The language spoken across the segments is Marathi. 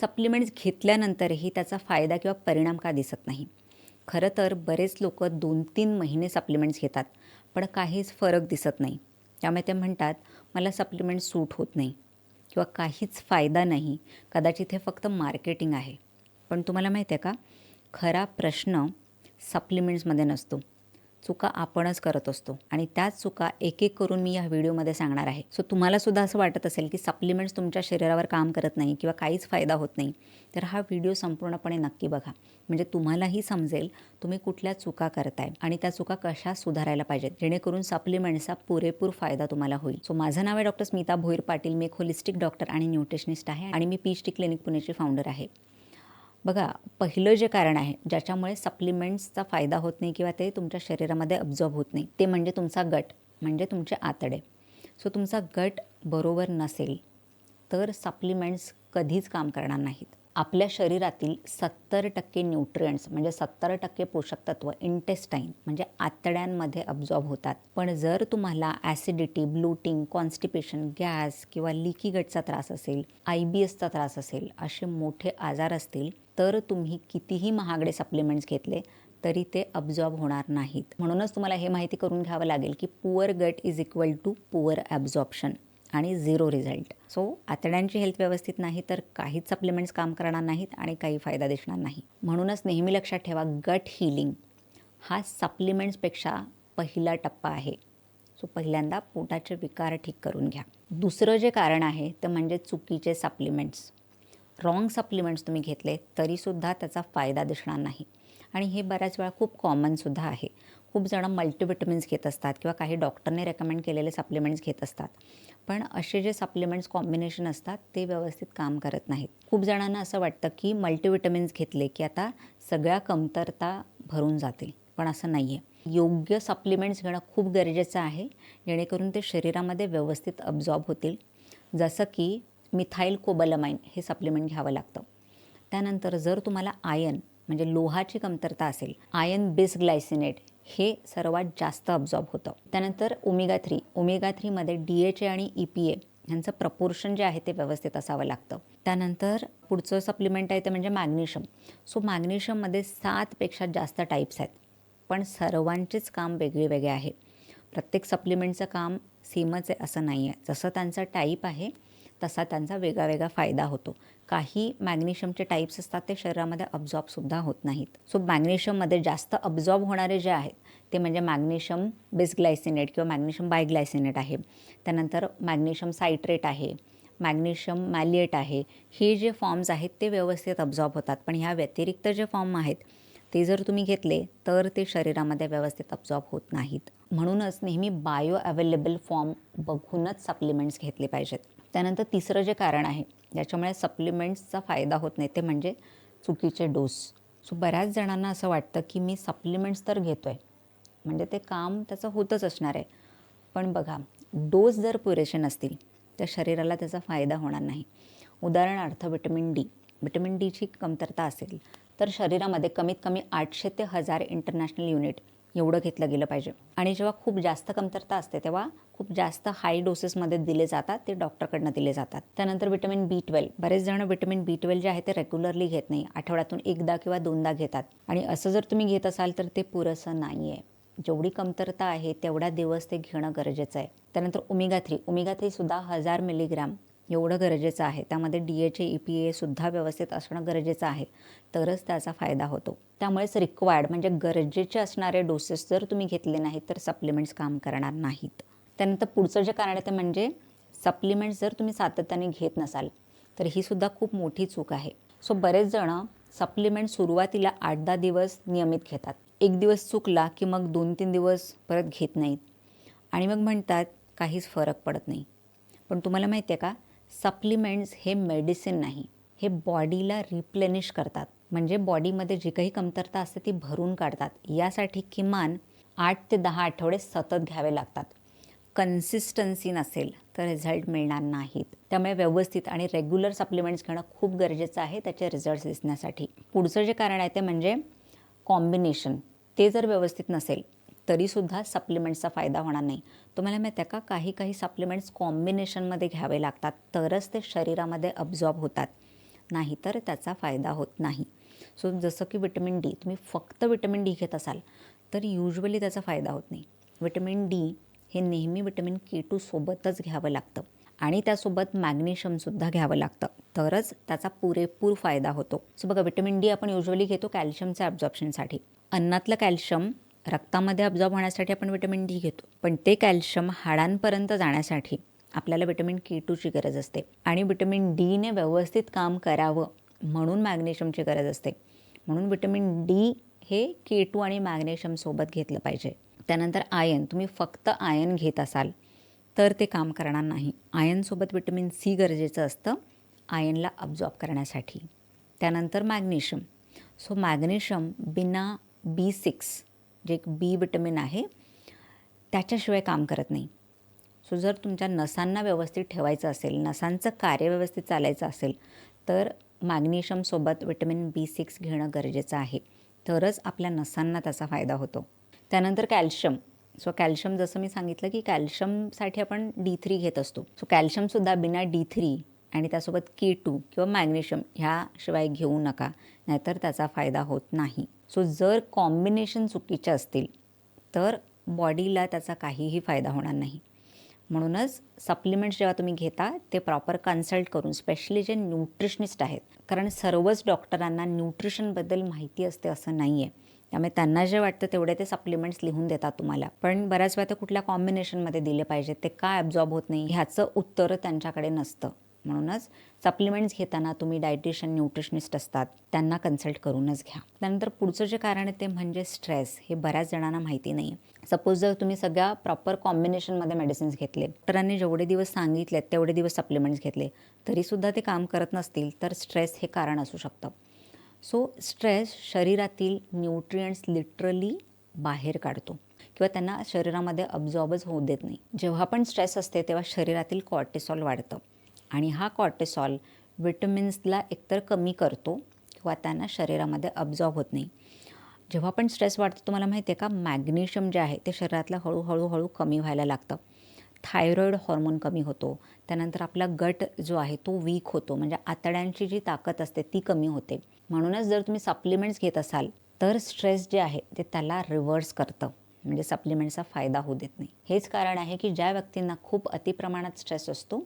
सप्लिमेंट्स घेतल्यानंतरही त्याचा फायदा किंवा परिणाम का दिसत नाही. खरं तर बरेच लोक दोन तीन महिने सप्लिमेंट्स घेतात पण काहीच फरक दिसत नाही. त्यामुळे ते म्हणतात मला सप्लिमेंट सूट होत नाही किंवा काहीच फायदा नाही. कदाचित हे फक्त मार्केटिंग आहे. पण तुम्हाला माहिती आहे का? खरा प्रश्न सप्लिमेंट्समध्ये नसतो. चुका आपणच करत असतो. आणि त्याच चुका एक एक करून मी या व्हिडिओमध्ये सांगणार आहे. सो तुम्हाला सुद्धा असं वाटत असेल की सप्लिमेंट्स तुमच्या शरीरावर काम करत नाही किंवा काहीच फायदा होत नाही तर हा व्हिडिओ संपूर्णपणे नक्की बघा. म्हणजे तुम्हालाही समजेल तुम्ही कुठल्या चुका करताय आणि त्या चुका कशा सुधारायला पाहिजेत जेणेकरून सप्लिमेंट्सचा पुरेपूर फायदा तुम्हाला होईल. सो माझं नाव आहे डॉक्टर स्मिता भोईर पाटील. मी एक होलिस्टिक डॉक्टर आणि न्यूट्रिशनिस्ट आहे आणि मी पीच टी क्लिनिक पुणेची फाउंडर आहे. बघा पहिलं जे कारण आहे ज्याच्यामुळे सप्लिमेंट्सचा फायदा होत नाही किंवा ते तुमच्या शरीरामध्ये अब्झॉर्ब होत नाही ते म्हणजे तुमचा गट म्हणजे तुमचे आतडे. सो तुमचा गट बरोबर नसेल तर सप्लिमेंट्स कधीच काम करणार नाहीत. आपल्या शरीरातील सत्तर टक्के न्यूट्रियंट्स म्हणजे सत्तर टक्के पोषक तत्व इंटेस्टाईन म्हणजे आतड्यांमध्ये अब्झॉर्ब होतात. पण जर तुम्हाला ॲसिडिटी ब्लूटिंग कॉन्स्टिपेशन गॅस किंवा लिकी गटचा त्रास असेल आय बी एसचा त्रास असेल असे मोठे आजार असतील तर तुम्ही कितीही महागडे सप्लिमेंट्स घेतले तरी ते अब्झॉर्ब होणार नाहीत. म्हणूनच तुम्हाला हे माहिती करून घ्यावं लागेल की poor gut is equal to poor absorption आणि झिरो रिझल्ट. सो आतड्यांची हेल्थ व्यवस्थित नाही तर काहीच सप्लिमेंट्स काम करणार नाहीत आणि काही फायदा दिसणार नाही. म्हणूनच नेहमी लक्षात ठेवा गट हिलिंग हा सप्लिमेंट्सपेक्षा पहिला टप्पा आहे. सो पहिल्यांदा पोटाचे विकार ठीक करून घ्या. दुसरं जे कारण आहे ते म्हणजे चुकीचे सप्लिमेंट्स. रॉंग सप्लिमेंट्स तुम्ही घेतले तरीसुद्धा त्याचा फायदा दिसणार नाही. आणि हे बऱ्याच वेळा खूप कॉमनसुद्धा आहे. खूप जणं मल्टीविटमिन्स घेत असतात किंवा काही डॉक्टरने रेकमेंड केलेले सप्लिमेंट्स घेत असतात. पण असे जे सप्लिमेंट्स कॉम्बिनेशन असतात ते व्यवस्थित काम करत नाहीत. खूप जणांना असं वाटतं की मल्टीविटमिन्स घेतले की आता सगळ्या कमतरता भरून जातील. पण असं नाही आहे योग्य सप्लिमेंट्स घेणं खूप गरजेचं आहे जेणेकरून ते शरीरामध्ये व्यवस्थित अब्झॉर्ब होतील. जसं की मिथाईल कोबलमाइन हे सप्लिमेंट घ्यावं लागतं. त्यानंतर जर तुम्हाला आयन म्हणजे लोहाची कमतरता असेल आयन बेस ग्लायसिनेट हे सर्वात जास्त अब्झॉर्ब होतं. त्यानंतर ओमेगा थ्री ओमेगा थ्रीमध्ये डी एच ए आणि ई पी ए ह्यांचं प्रपोर्शन जे आहे ते व्यवस्थित असावं लागतं. त्यानंतर पुढचं सप्लिमेंट आहे ते म्हणजे मॅग्नेशियम सो मॅग्नेशियममध्ये सातपेक्षा जास्त टाईप्स आहेत पण सर्वांचेच काम वेगळे वेगळे आहे. प्रत्येक सप्लिमेंटचं काम सेमच आहे असं नाही आहे जसं त्यांचा टाईप आहे तसा त्यांचा वेगळा वेगळा फायदा होतो. काही मॅग्नेशियमचे टाईप्स असतात ते शरीरामध्ये अब्झॉर्बसुद्धा होत नाहीत. सो मॅग्नेशियममध्ये जास्त अब्झॉर्ब होणारे जे आहेत ते म्हणजे मॅग्नेशियम बिसग्लायसिनेट किंवा मॅग्नेशियम बायग्लायसिनेट आहे. त्यानंतर मॅग्नेशियम सायट्रेट आहे मॅग्नेशियम मॅलिएट आहे. हे जे फॉर्म्स आहेत ते व्यवस्थित अब्झॉर्ब होतात. पण ह्या व्यतिरिक्त जे फॉर्म आहेत ते जर तुम्ही घेतले तर ते शरीरामध्ये व्यवस्थित अब्झॉर्ब होत नाहीत. म्हणूनच नेहमी बायो अवेलेबल फॉर्म बघूनच सप्लिमेंट्स घेतले पाहिजेत. त्यानंतर तिसरं जे कारण आहे ज्याच्यामुळे सप्लिमेंट्सचा फायदा होत नाही ते म्हणजे चुकीचे डोस सो बऱ्याच जणांना असं वाटतं की मी सप्लिमेंट्स तर घेतो आहे म्हणजे ते काम त्याचं होतच असणार आहे. पण बघा डोस जर पुरेसे नसतील तर शरीराला त्याचा फायदा होणार नाही. उदाहरणार्थ विटॅमिन डी विटॅमिन डीची कमतरता असेल तर शरीरामध्ये कमीत कमी आठशे ते हजार इंटरनॅशनल युनिट एवढं घेतलं गेलं पाहिजे. आणि जेव्हा खूप जास्त कमतरता असते तेव्हा खूप जास्त हाय डोसेसमध्ये दिले जातात ते डॉक्टरकडनं दिले जातात. त्यानंतर विटॅमिन बी ट्वेल्व बरेच जण विटॅमिन बी ट्वेल्व जे आहे ते रेग्युलरली घेत नाही. आठवड्यातून एकदा किंवा दोनदा घेतात. आणि असं जर तुम्ही घेत असाल तर ते पुरेसं नाही आहे जेवढी कमतरता आहे तेवढा दिवस ते घेणं गरजेचं आहे. त्यानंतर ओमेगा थ्री ओमेगा थ्रीसुद्धा हजार मिलीग्राम एवढं गरजेचं आहे. त्यामध्ये D H A E P एसुद्धा व्यवस्थित असणं गरजेचं आहे. तरच त्याचा फायदा होतो. त्यामुळेच रिक्वायर्ड म्हणजे गरजेचे असणारे डोसेस जर तुम्ही घेतले नाहीत तर सप्लिमेंट्स काम करणार नाहीत. त्यानंतर पुढचं जे कारण आहे ते म्हणजे सप्लिमेंट्स जर तुम्ही सातत्याने घेत नसाल तर ही सुद्धा खूप मोठी चूक आहे. सो बरेच जणं सप्लिमेंट सुरुवातीला आठ दहा दिवस नियमित घेतात. एक दिवस चुकला की मग दोन तीन दिवस परत घेत नाहीत. आणि मग म्हणतात काहीच फरक पडत नाही. पण तुम्हाला माहिती आहे का? सप्लिमेंट्स हे मेडिसिन नाही हे बॉडीला रिप्लेनिश करतात. म्हणजे बॉडीमध्ये जी काही कमतरता असते ती भरून काढतात. यासाठी किमान आठ ते दहा आठवडे सतत घ्यावे लागतात. कन्सिस्टन्सी नसेल तर रिझल्ट मिळणार नाहीत. त्यामुळे व्यवस्थित आणि रेग्युलर सप्लिमेंट्स घेणं खूप गरजेचं आहे त्याचे रिझल्ट्स दिसण्यासाठी. पुढचं जे कारण आहे ते म्हणजे कॉम्बिनेशन ते जर व्यवस्थित नसेल तरीसुद्धा सप्लिमेंट्सचा फायदा होणार नाही. तुम्हाला माहिती आहे का काही काही सप्लिमेंट्स कॉम्बिनेशनमध्ये घ्यावे लागतात तरच ते शरीरामध्ये अब्झॉर्ब होतात. नाही तर त्याचा फायदा होत नाही. सो जसं की विटॅमिन डी तुम्ही फक्त विटॅमिन डी घेत असाल तर युजली त्याचा फायदा होत नाही. विटॅमिन डी हे नेहमी विटॅमिन के टू सोबतच घ्यावं लागतं आणि त्यासोबत मॅग्नेशियमसुद्धा घ्यावं लागतं. तरच त्याचा पुरेपूर फायदा होतो. सो बघा विटॅमिन डी आपण युजली घेतो कॅल्शियमच्या ॲब्झॉर्प्शनसाठी अन्नातलं कॅल्शियम रक्तामध्ये अब्झॉर्ब होण्यासाठी आपण विटॅमिन डी घेतो. पण ते कॅल्शियम हाडांपर्यंत जाण्यासाठी आपल्याला विटॅमिन के टूची गरज असते. आणि विटॅमिन डीने व्यवस्थित काम करावं म्हणून मॅग्नेशियमची गरज असते. म्हणून विटॅमिन डी हे के टू आणि मॅग्नेशियमसोबत घेतलं पाहिजे. त्यानंतर आयन तुम्ही फक्त आयन घेत असाल तर ते काम करणार नाही. आयनसोबत विटॅमिन सी गरजेचं असतं आयनला अब्झॉर्ब करण्यासाठी. त्यानंतर मॅग्नेशियम सो मॅग्नेशियम बिना बी सिक्स जे एक बी विटॅमिन आहे त्याच्याशिवाय काम करत नाही. सो जर तुमच्या नसांना व्यवस्थित ठेवायचं असेल नसांचं कार्य व्यवस्थित चालायचं असेल तर मॅग्नेशियमसोबत विटॅमिन बी सिक्स घेणं गरजेचं आहे. तरच आपल्या नसांना त्याचा फायदा होतो. त्यानंतर कॅल्शियम. सो कॅल्शियम जसं मी सांगितलं की कॅल्शियमसाठी आपण डी थ्री घेत असतो. सो कॅल्शियमसुद्धा बिना डी थ्री आणि त्यासोबत के टू किंवा मॅग्नेशियम ह्याशिवाय घेऊ नका नाहीतर त्याचा फायदा होत नाही. सो जर कॉम्बिनेशन चुकीचे असतील तर बॉडीला त्याचा काहीही फायदा होणार नाही. म्हणूनच सप्लिमेंट्स जेव्हा तुम्ही घेता ते प्रॉपर कन्सल्ट करून स्पेशली जे न्यूट्रिशनिस्ट आहेत. कारण सर्वच डॉक्टरांना न्यूट्रिशनबद्दल माहिती असते असं नाही आहे त्यामुळे त्यांना जे वाटतं तेवढे ते सप्लिमेंट्स लिहून देतात तुम्हाला. पण बऱ्याच वेळा ते कुठल्या कॉम्बिनेशनमध्ये दिले पाहिजेत ते का ॲब्झॉर्ब होत नाही ह्याचं उत्तर त्यांच्याकडे नसतं. म्हणूनच सप्लिमेंट्स घेताना तुम्ही डायटिशियन न्यूट्रिशनिस्ट असतात त्यांना कन्सल्ट करूनच घ्या. त्यानंतर पुढचं जे कारण आहे ते म्हणजे स्ट्रेस हे बऱ्याच जणांना माहिती नाही आहे सपोज जर तुम्ही सगळ्या प्रॉपर कॉम्बिनेशनमध्ये मेडिसिन्स घेतले डॉक्टरांनी जेवढे दिवस सांगितले तेवढे दिवस सप्लिमेंट्स घेतले तरीसुद्धा ते काम करत नसतील तर स्ट्रेस हे कारण असू शकतं. सो स्ट्रेस शरीरातील न्यूट्रियंट्स लिटरली बाहेर काढतो. किंवा त्यांना शरीरामध्ये अब्झॉर्बच होऊ देत नाही. जेव्हा पण स्ट्रेस असते तेव्हा शरीरातील कॉर्टिसॉल वाढतं. आणि हा कॉर्टेसॉल विटमिन्सला एकतर कमी करतो किंवा त्यांना शरीरामध्ये अब्झॉर्ब होत नाही. जेव्हा पण स्ट्रेस वाढतो तुम्हाला माहिती आहे का? मॅग्नेशियम जे आहे ते शरीरातलं हळूहळू हळू कमी व्हायला लागतं. थायरॉईड हॉर्मोन कमी होतो. त्यानंतर आपला गट जो आहे तो वीक होतो. म्हणजे आतड्यांची जी ताकद असते ती कमी होते. म्हणूनच जर तुम्ही सप्लिमेंट्स घेत असाल तर स्ट्रेस जे आहे ते त्याला रिव्हर्स करतं. म्हणजे सप्लिमेंटचा फायदा होऊ देत नाही. हेच कारण आहे की ज्या व्यक्तींना खूप अतिप्रमाणात स्ट्रेस असतो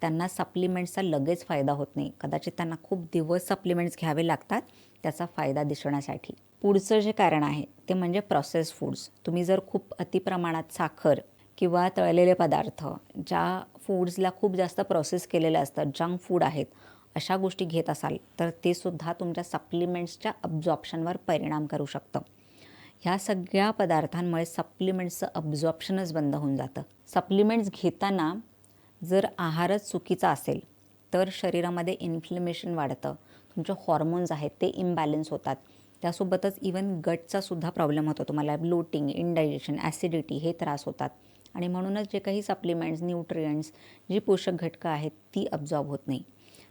त्यांना सप्लिमेंट्सचा लगेच फायदा होत नाही. कदाचित त्यांना खूप दिवस सप्लिमेंट्स घ्यावे लागतात त्याचा फायदा दिसण्यासाठी. पुढचं जे कारण आहे ते म्हणजे प्रोसेस फूड्स तुम्ही जर खूप अतिप्रमाणात साखर किंवा तळलेले पदार्थ ज्या फूड्सला खूप जास्त प्रोसेस केलेले असतात जंक फूड आहेत अशा गोष्टी घेत असाल तर ते सुद्धा तुमच्या सप्लिमेंट्सच्या अब्झॉर्प्शनवर परिणाम करू शकतं. ह्या सगळ्या पदार्थांमुळे सप्लिमेंट्सचं अब्झॉर्प्शनच बंद होऊन जातं. सप्लिमेंट्स घेताना जर आहारच चुकीचा असेल तर शरीरामध्ये इन्फ्लेमेशन वाढतं. तुमचे हॉर्मोन्स आहेत ते इम्बॅलन्स होतात. त्यासोबतच इवन गटचा सुद्धा प्रॉब्लेम होतो तुम्हाला. ब्लोटिंग इनडायजेशन ॲसिडिटी हे त्रास होतात. आणि म्हणूनच जे काही सप्लिमेंट्स न्यूट्रियंट्स जी पोषक घटकं आहेत ती अब्झॉर्ब होत नाही.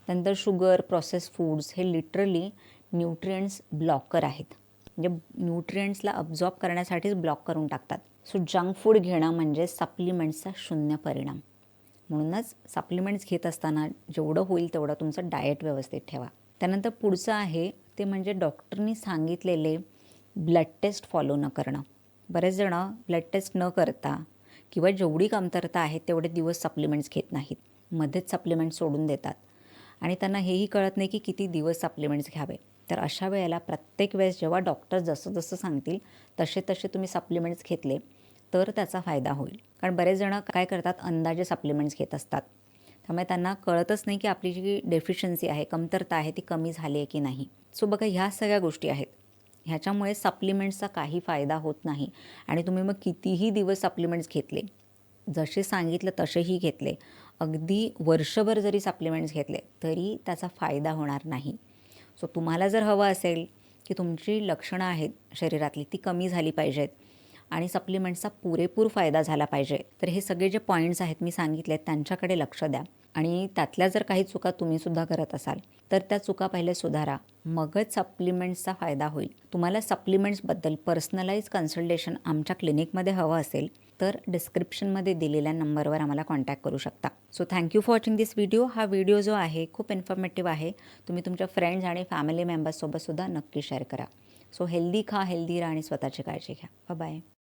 त्यानंतर शुगर प्रोसेस फूड्स हे लिटरली न्यूट्रियंट्स ब्लॉकर आहेत. म्हणजे न्यूट्रियंट्सला अब्झॉर्ब करण्यासाठीच ब्लॉक करून टाकतात. सो जंक फूड घेणं म्हणजे सप्लिमेंट्सचा शून्य परिणाम. म्हणूनच सप्लिमेंट्स घेत असताना जेवढं होईल तेवढं तुमचं डाएट व्यवस्थित ठेवा. त्यानंतर पुढचं आहे ते म्हणजे डॉक्टरनी सांगितलेले ब्लड टेस्ट फॉलो न करणं. बरेच जणं ब्लड टेस्ट न करता किंवा जेवढी कमतरता आहे तेवढे दिवस सप्लिमेंट्स घेत नाहीत. मध्येच सप्लिमेंट्स सोडून देतात. आणि त्यांना हेही कळत नाही की किती दिवस सप्लिमेंट्स घ्यावे. तर अशा वेळेला प्रत्येक वेळेस जेव्हा डॉक्टर जसं जसं सांगतील तसे तसे तुम्ही सप्लिमेंट्स घेतले. तर त्याचा फायदा होईल. कारण बरेच जण काय करतात? अंदाजे सप्लिमेंट्स घेत असतात. त्यामुळे त्यांना कळतच नाही की आपली जी डेफिशियन्सी आहे कमतरता आहे ती कमी झाली आहे की नाही. सो बघा ह्या सगळ्या गोष्टी आहेत. ह्याच्यामुळे सप्लिमेंट्सचा काही फायदा होत नाही. आणि तुम्ही मग कितीही दिवस सप्लिमेंट्स घेतले जसे सांगितलं तसेही घेतले अगदी वर्षभर जरी सप्लिमेंट्स घेतले तरी त्याचा फायदा होणार नाही. सो तुम्हाला जर हवं असेल की तुमची लक्षणं आहेत शरीरातली ती कमी झाली पाहिजेत. आणि सप्लिमेंट्सचा पुरेपूर फायदा झाला पाहिजे. तर हे सगळे जे पॉईंट्स आहेत मी सांगितले त्यांच्याकडे लक्ष द्या. आणि त्यातल्या जर काही चुका तुम्हीसुद्धा करत असाल तर त्या चुका पहिले सुधारा. मगच सप्लिमेंट्सचा फायदा होईल. तुम्हाला सप्लिमेंट्सबद्दल पर्सनलाइज कन्सल्टेशन आमच्या क्लिनिकमध्ये हवं असेल तर डिस्क्रिप्शनमध्ये दिलेल्या नंबरवर आम्हाला कॉन्टॅक्ट करू शकता. So thank you for watching this video हा व्हिडिओ जो आहे खूप इन्फॉर्मेटिव्ह आहे. तुम्ही तुमच्या फ्रेंड्स आणि फॅमिली मेंबर्ससोबतसुद्धा नक्की शेअर करा. सो हेल्दी खा हेल्दी राहा आणि स्वतःची काळजी घ्या. बाय